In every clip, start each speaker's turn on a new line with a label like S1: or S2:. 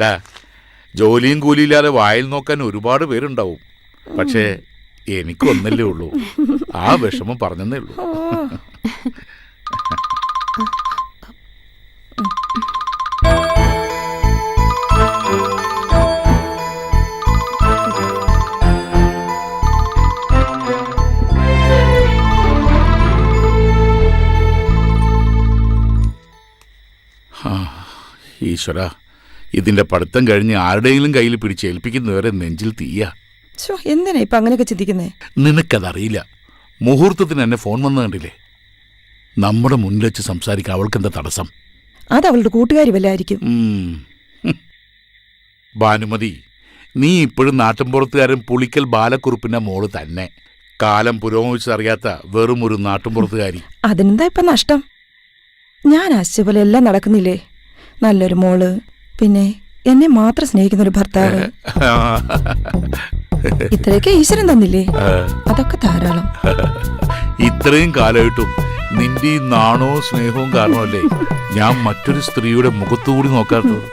S1: അല്ല ജോലിയും കൂലിയില്ലാതെ വായിൽ നോക്കാൻ ഒരുപാട് പേരുണ്ടാവും. പക്ഷേ എനിക്കൊന്നല്ലേ ഉള്ളൂ. ആ വിഷമം പറഞ്ഞതേ ഉള്ളൂ. ഈശ്വര. ഇതിന്റെ പഠിത്തം കഴിഞ്ഞ് ആരുടെയെങ്കിലും കയ്യിൽ പിടിച്ച് ഏൽപ്പിക്കുന്നവരെ നെഞ്ചിൽ തീയ.
S2: എന്തിനാ ഇപ്പൊ അങ്ങനെയൊക്കെ ചിന്തിക്കുന്നേ?
S1: നിനക്കതറിയില്ല. മുഹൂർത്തത്തിന് എന്നെ ഫോൺ വന്നു കണ്ടില്ലേ? നമ്മുടെ മുന്നിൽ വെച്ച് സംസാരിക്കാൻ അവൾക്ക് എന്താ തടസ്സം?
S2: അത് അവളുടെ കൂട്ടുകാരി വല്ലായിരിക്കും.
S1: ഭാനുമതി നീ ഇപ്പോഴും നാട്ടിൻപുറത്തുകാരൻ പുളിക്കൽ ബാലക്കുറുപ്പിന്റെ മോൾ തന്നെ. കാലം പുരോഗമിച്ചറിയാത്ത വെറും ഒരു നാട്ടിൻപുറത്തുകാരി.
S2: അതിനെന്താ ഇപ്പൊ നഷ്ടം? ഞാൻ ആശിച്ച പോലെ എല്ലാം നടക്കുന്നില്ലേ? നല്ലൊരു മോൾ പിന്നെ എന്നെ മാത്രം സ്നേഹിക്കുന്ന ഒരു ഭർത്താവ്. ഇത്രയൊക്കെ ഈശ്വരൻ തന്നില്ലേ? അതൊക്കെ ധാരാളം.
S1: ഇത്രയും കാലമായിട്ടും നിന്റെ ഈ നാണോ സ്നേഹവും കാരണമല്ലേ ഞാൻ മറ്റൊരു സ്ത്രീയുടെ മുഖത്തുകൂടി നോക്കാത്തത്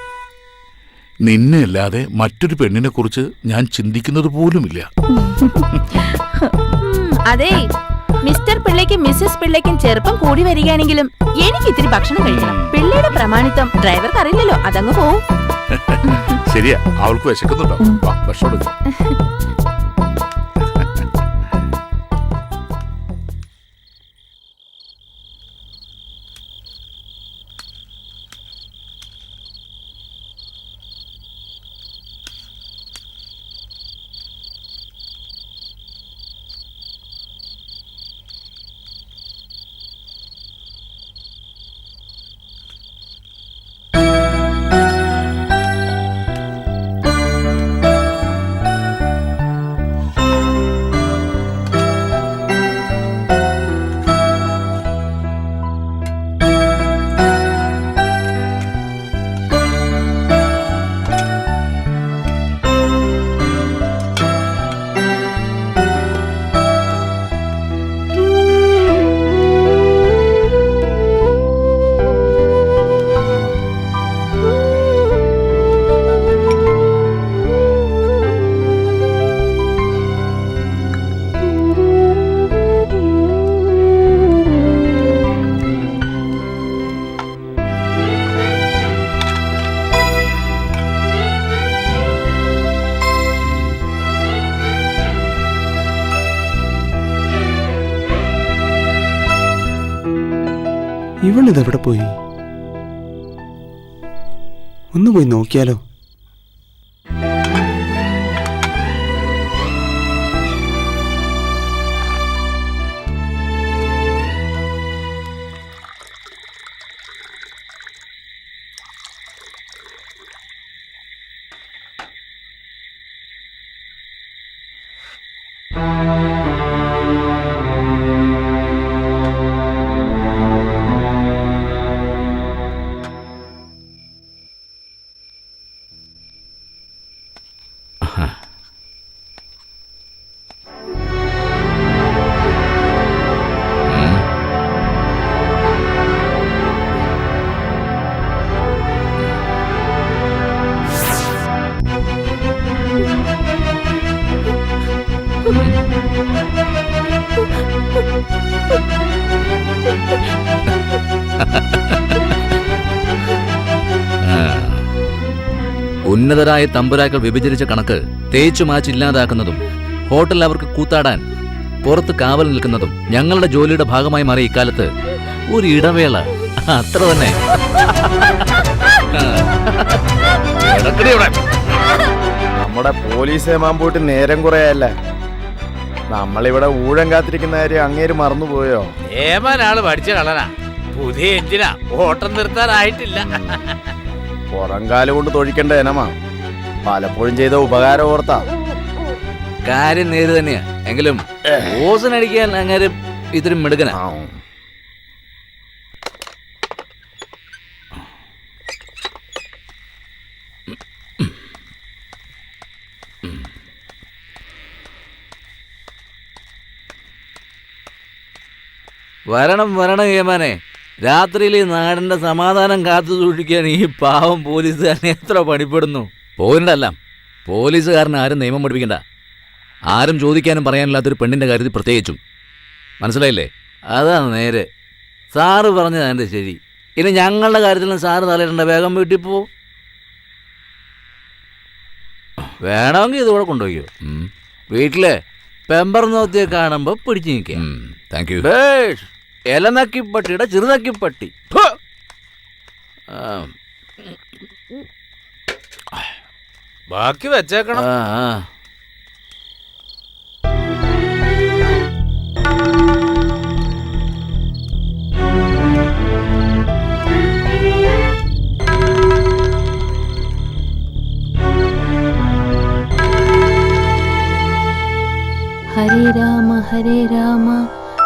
S1: നിന്നെ അല്ലാതെ മറ്റൊരു പെണ്ണിനെ കുറിച്ച് ഞാൻ ചിന്തിക്കുന്നത് പോലുമില്ല.
S3: അതെ മിസ്റ്റർ പിള്ളയ്ക്കും മിസ്സസ് പിള്ളയ്ക്കും ചെറുപ്പം കൂടി വരികയാണെങ്കിലും എനിക്ക് ഇത്തിരി ഭക്ഷണം കഴിക്കണം. പിള്ളയുടെ പ്രമാണിത്വം ഡ്രൈവർക്ക് അറിയില്ലല്ലോ അതങ്ങ് പോവും.
S1: ശരിയാ അവൾക്ക് വിശക്കുന്നുണ്ടോ? ഭക്ഷണം
S4: ഇവളിതെവിടെ പോയി? ഒന്ന് പോയി നോക്കിയാലോ?
S5: ഉന്നതരായ തമ്പുരാക്കൾ വിഭജിച്ച കണക്ക് തേച്ചു മാച്ച് ഇല്ലാതാക്കുന്നതും ഹോട്ടലിൽ അവർക്ക് കൂത്താടാൻ പുറത്ത് കാവൽ നിൽക്കുന്നതും ഞങ്ങളുടെ ജോലിയുടെ ഭാഗമായി മാറി ഇക്കാലത്ത് ഒരു ഇടവേള. അത്ര തന്നെ.
S6: നമ്മുടെ പോലീസ് മാമ്പൂട്ടി നേരം കുറയല്ല? നമ്മളിവിടെ ഊഴം കാത്തിരിക്കുന്ന കാര്യം അങ്ങേര് മറന്നുപോയോ?
S7: ഏമാനാൾ പഠിച്ച കളനാ പുതിയ എഞ്ചിനാ. ഓട്ടം നിർത്താനായിട്ടില്ല.
S6: പുറംകാൽ കൊണ്ട് തൊഴിക്കേണ്ട ഇനമാ പലപ്പോഴും ചെയ്ത ഉപകാരം ഓർത്താ.
S5: കാര്യം നേര് തന്നെയാ. എങ്കിലും ഓസനടിക്കാൻ അങ്ങനെ ഇത്തിരി മിടുക്കനാ. വരണം വരണം ഏമാനെ. രാത്രിയിൽ ഈ നാടിന്റെ സമാധാനം കാത്തു സൂക്ഷിക്കാൻ ഈ പാവം പോലീസുകാരനെ എത്ര പണിപ്പെടുന്നു? പോകണ്ടല്ല പോലീസുകാരനെ ആരും നിയമം പഠിപ്പിക്കണ്ട. ആരും ചോദിക്കാനും പറയാനില്ലാത്തൊരു പെണ്ണിന്റെ കാര്യത്തിൽ പ്രത്യേകിച്ചും. മനസ്സിലായില്ലേ? അതാണ് നേരെ. സാറ് പറഞ്ഞത് എന്റെ ശരി. ഇനി ഞങ്ങളുടെ കാര്യത്തിലും സാറ് തലയിടേണ്ട. വേഗം വീട്ടിൽ പോ. വേണമെങ്കിൽ ഇതുകൂടെ കൊണ്ടുപോയോ. വീട്ടിലെ പെമ്പർ നോത്തിയെ കാണുമ്പോൾ പിടിച്ചു നിൽക്കാം. Thank you ഇലനക്കിപ്പട്ടിയുടെ ചെറുനക്കിപ്പട്ടി. ചെറുനക്കി പട്ടി
S7: ബാക്കി വെച്ചേക്കണം.
S5: ആ, ആ.
S3: ഹരേ രാമ ഹരേ രാമ.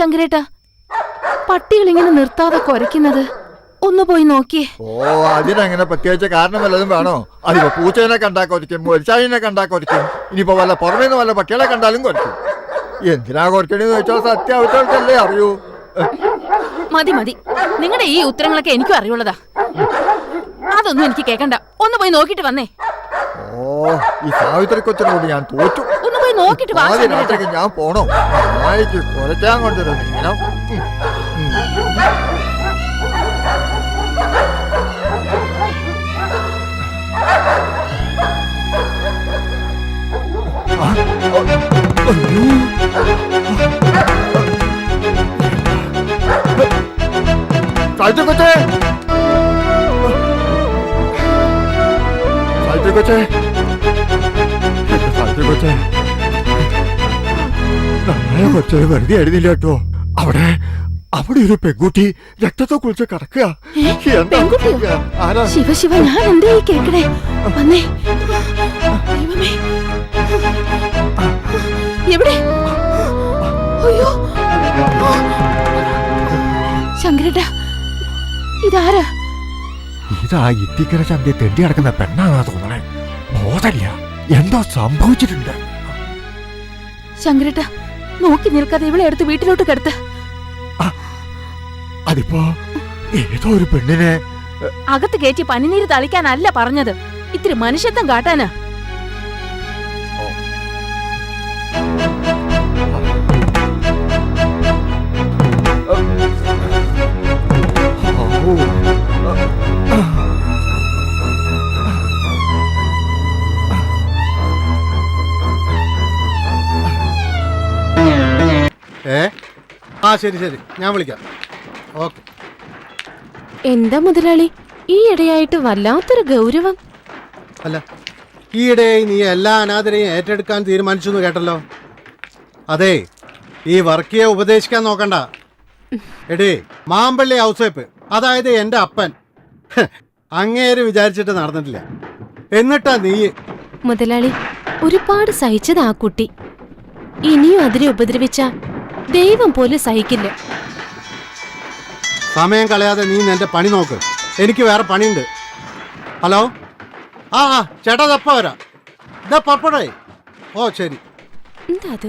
S3: ശങ്കരേട്ട പട്ടികൾ ഇങ്ങനെ നിർത്താതെ കുരയ്ക്കുന്നത്. ഒന്ന് പോയി നോക്കിയേ.
S8: ഓ അതിനങ്ങനെ പ്രത്യേകിച്ച് കാരണം വല്ലതും വേണോ? അതിപ്പോ പൂച്ചേനെ കണ്ടാ കൊരിക്കും മുരിച്ചാഴിനെ കണ്ടാ കൊരിക്കും ഇനിയിപ്പോ വല്ല പുറമേ നിന്ന് വല്ല പട്ടികളെ കണ്ടാലും കൊരിക്കും എന്തിനാ കൊരക്കണെന്ന് വെച്ചാൽ സത്യാവശ്യമല്ലേ അറിയൂ?
S3: മതി മതി. നിങ്ങളുടെ ഈ ഉത്തരങ്ങളൊക്കെ എനിക്കും അറിയുള്ളതാ അതൊന്നും എനിക്ക് കേക്കണ്ട. ഒന്ന് പോയി നോക്കിട്ട് വന്നേ.
S8: ഓ ഈ സാവിത്രി കൊച്ചിനോട് ഞാൻ തോറ്റു.
S3: പോയി നോക്കിട്ട് വാ
S8: ആദ്യ
S3: ശങ്കരേട്ടാ.
S8: രാത്രിക്ക് ഞാൻ പോണോ? നായിക്ക് കുറയ്ക്കാൻ കൊണ്ടുവരുന്നു ഇങ്ങനെ സാവിത്രി കൊച്ചേ. സാവിത്രി കൊച്ചേ. സാവിത്രി കൊച്ചേ. നമ്മളെ കൊച്ചൊരു വെറുതെ ആയിരുന്നില്ല കേട്ടോ. അവിടെ അവിടെ ഒരു പെൺകുട്ടി രക്തത്തെ കുളിച്ച് കിടക്കുക.
S3: ശിവ ശിവ ഞാൻ എന്തേ ഈ കേക്കണേ. വന്നേ. ദൈവമേ. എവിടെ? അയ്യോ. ശങ്കരേട്ടാ ഇതാരാ?
S8: ഇതാ ഇത്തിക്കര ചന്തി തെണ്ടി നടക്കുന്ന പെണ്ണാന്നാ തോന്നണേ. ബോധമില്ല. എന്തോ സംഭവിച്ചിട്ടുണ്ട്.
S3: ശങ്കരേട്ടാ നോക്കി നിൽക്കാതെ ഇവളെ എടുത്ത് വീട്ടിലോട്ട് കിടത്ത്.
S8: അതിപ്പോ ഏതോ ഒരു പെണ്ണിനെ
S3: അകത്ത് കയറ്റി പനിനീര് തളിക്കാനല്ല പറഞ്ഞത്. ഇത്തിരി മനുഷ്യത്വം കാട്ടാനാ.
S9: ആ ശരി ശരി. ഞാൻ വിളിക്കാം. ഓക്കെ.
S10: എന്താ മുതലാളി? ഈ ഇടയായിട്ട് വല്ലാത്തൊരു ഗൗരവം.
S9: അല്ല ഈയിടെ നീ എല്ലാ അനാഥരെയും ഏറ്റെടുക്കാൻ തീരുമാനിച്ചു എന്ന് കേട്ടല്ലോ? അതെ ഈ വർക്കിയെ ഉപദേശിക്കാൻ നോക്കണ്ട. എടേ മാമ്പള്ളി ഹൗസ് ഔസേപ്പ് അതായത് എന്റെ അപ്പൻ. അങ്ങേര് വിചാരിച്ചിട്ട് നടന്നിട്ടില്ല. എന്നിട്ടാ നീ?
S10: മുതലാളി ഒരുപാട് സഹിച്ചത് ആ കുട്ടി. ഇനിയും അതിനെ ഉപദ്രവിച്ച ദൈവം പോലെ സഹിക്കില്ല.
S9: സമയം കളയാതെ നീ എന്റെ പണി നോക്ക്. എനിക്ക് വേറെ പണിയുണ്ട്. ഹലോ? ആ ആ ചേട്ടാ തപ്പ വരാ? ഇതാ പപ്പടേ ഓ ശരി.
S10: എന്താ അത്?